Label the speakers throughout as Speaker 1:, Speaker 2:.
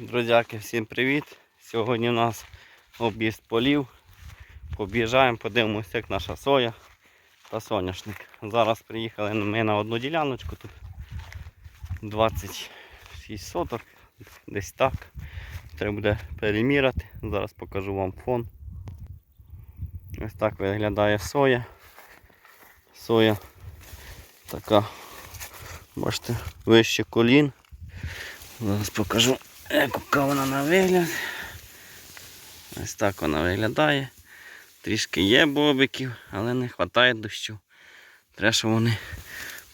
Speaker 1: Друзяки, всім привіт! Сьогодні у нас об'їзд полів. Побіжаємо, подивимося, як наша соя та соняшник. Зараз приїхали ми на одну діляночку тут 26 соток, десь так. Треба буде переміряти. Зараз покажу вам фон. Ось так виглядає соя. Соя така, бачите, вище колін. Зараз покажу, яка вона на вигляд. Ось так вона виглядає. Трішки є бобиків, але не вистачає дощу. Треба, щоб вони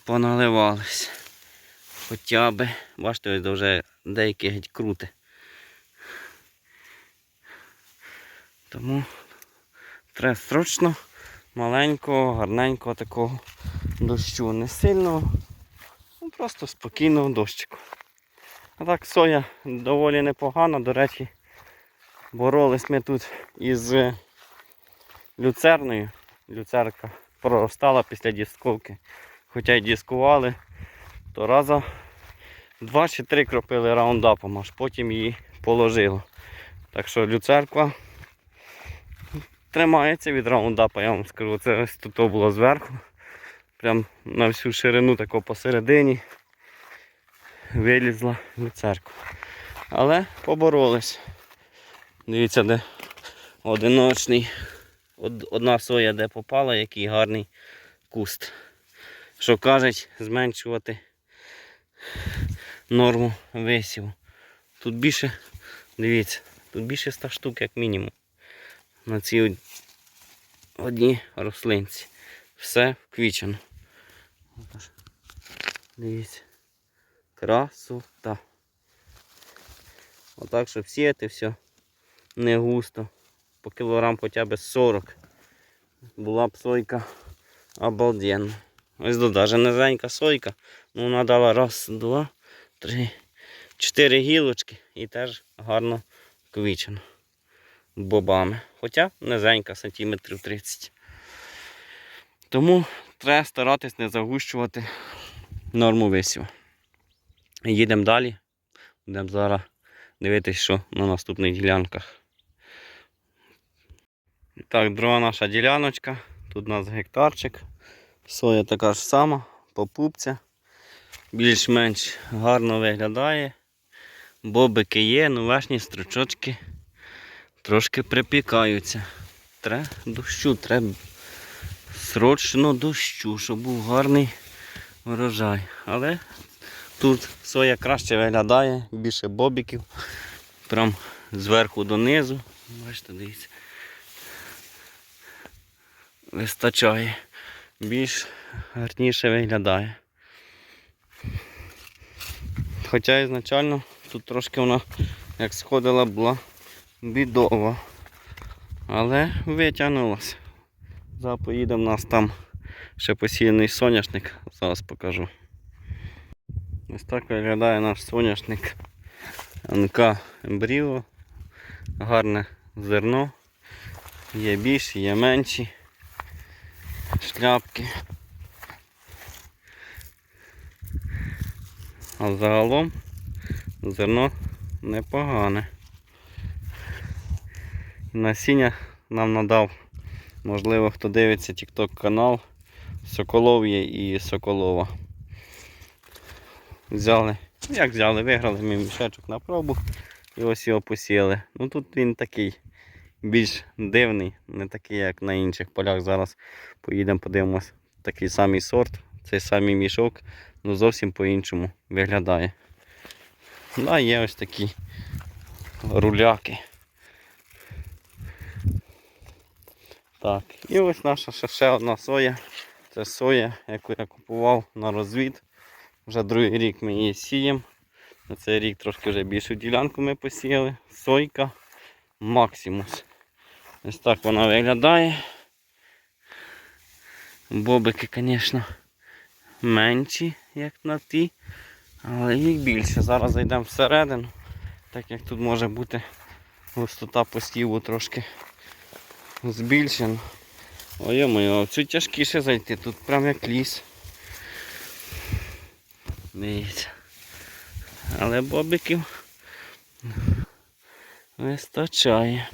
Speaker 1: поналивались. Хоча би, бачите, ось вже деякі геть крути. Тому треба срочно маленького, гарненького такого дощу. Не сильного, ну просто спокійного дощику. А так соя доволі непогана, до речі, боролись ми тут із люцерною. Люцерка проростала після дісковки. Хоча й дискували, то раза два чи три кропили раундапом, аж потім її положило. Так що люцерква тримається від раундапа, я вам скажу, це ось тут було зверху. Прям на всю ширину тако посередині вилізла люцерку. Але поборолись. Дивіться, де одиночний. Одна соя, де попала, який гарний куст. Що кажуть, зменшувати норму висіву. Тут більше, дивіться, тут більше 100 штук, як мінімум. На цій од- одній рослинці. Все вквічено. Дивіться. Красота. Отак, щоб сіяти все не густо. По кілограм хоча б 40. Була б сойка обалденна. Ось тут навіть низенька сойка. Ну вона дала раз, два, три, чотири гілочки і теж гарно квічено бобами. Хоча низенька, сантиметрів 30. Тому треба старатись не загущувати норму висіву. Їдемо далі. Будемо зараз дивитися, що на наступних ділянках. Так, друга наша діляночка. Тут у нас гектарчик. Соя така ж сама, попупця. Більш-менш гарно виглядає. Бобики є, ну верхні стручочки трошки припікаються. Треба дощу, треба срочно дощу, щоб був гарний врожай. Але Тут соя краще виглядає, більше бобіків. Прям зверху донизу. Бачите, дивіться. Вистачає. Більш гарніше виглядає. Хоча ізначально тут трошки вона як сходила була бідова. Але витягнулася. Поїдемо, у нас там ще посіяний соняшник. Зараз покажу. Ось так виглядає наш соняшник НК Ембріо. Гарне зерно. Є більші, є менші шляпки. А загалом зерно непогане. Насіння нам надав, можливо, хто дивиться TikTok канал Соколов є і Соколова взяли, як взяли, виграли ми мішечок на пробу і ось його посіяли. Ну тут він такий більш дивний, не такий, як на інших полях. Зараз поїдемо, подивимось такий самий сорт, цей самий мішок, ну зовсім по-іншому виглядає. Да, є ось такі руляки. Так, і ось наша ще одна соя. Це соя, яку я купував на розвід. Вже другий рік ми її сіємо. На цей рік трошки вже більшу ділянку ми посіяли. Сойка Максимус. Ось так вона виглядає. Бобики, звісно, менші, як на ті, але їх більше. Зараз зайдемо всередину, так як тут може бути густота посіву трошки збільшена. Ой, моє, цю тяжкіше зайти, тут прям як ліс. Дивіться. Але бобиків Вистачає.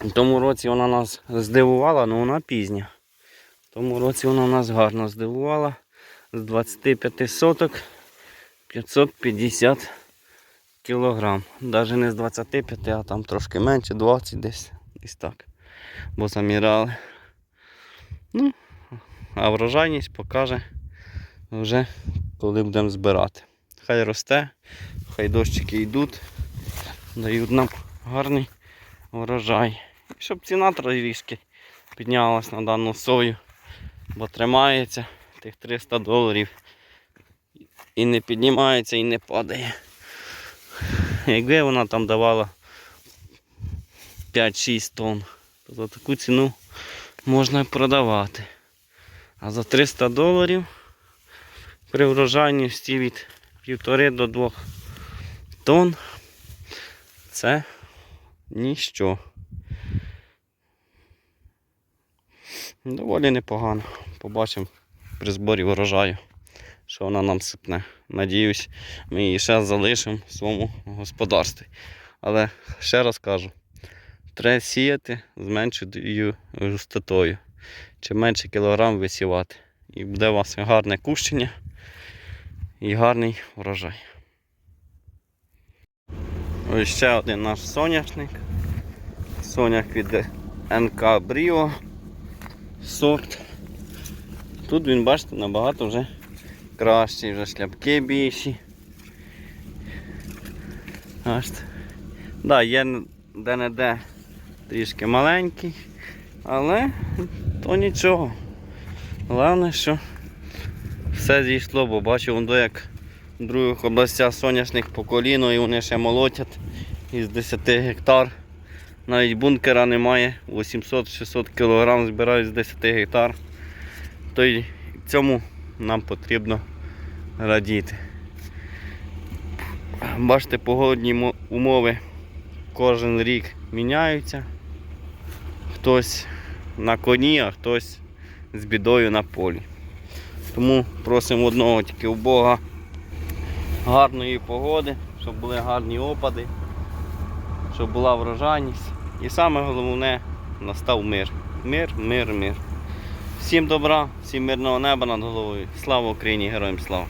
Speaker 1: В тому році вона нас здивувала, але вона пізня. В тому році вона нас гарно здивувала. З 25 соток 550 кілограм. Навіть не з 25, а там трошки менше, 20 десь. Десь так. Бо заміряли. Ну, а врожайність покаже вже коли будемо збирати. Хай росте, хай дощики йдуть, дають нам гарний врожай. І щоб ціна трішки піднялась на дану сою, бо тримається тих 300 доларів і не піднімається і не падає. Якби вона там давала 5-6 тонн, то за таку ціну можна продавати. А за 300 доларів при врожайності від 1,5 до 2 тонн це ніщо. Доволі непогано. Побачимо при зборі врожаю, що вона нам сипне. Надіюсь, ми її ще залишимо в своєму господарстві. Але ще раз кажу, треба сіяти з меншою густотою. Чим менше кілограм висівати. І буде у вас гарне кущення і гарний врожай. Ось ще один наш соняшник. Соняк від НК Бріо сорт. Тут він, бачите, набагато вже кращий, вже шляпки більші. Бачите. Да, є де-не-де трішки маленький, але то нічого. Головне, що все зійшло, бо бачу, воно як в других областях соняшник по коліно і вони ще молотять із 10 гектар. Навіть бункера немає, 800-600 кг збирають з 10 гектар. То й цьому нам потрібно радіти. Бачите, погодні умови кожен рік міняються. Хтось на коні, а хтось з бідою на полі. Тому просимо одного тільки у Бога гарної погоди, щоб були гарні опади, щоб була врожайність. І саме головне настав мир. Мир, мир, мир. Всім добра, всім мирного неба над головою. Слава Україні, героям слава!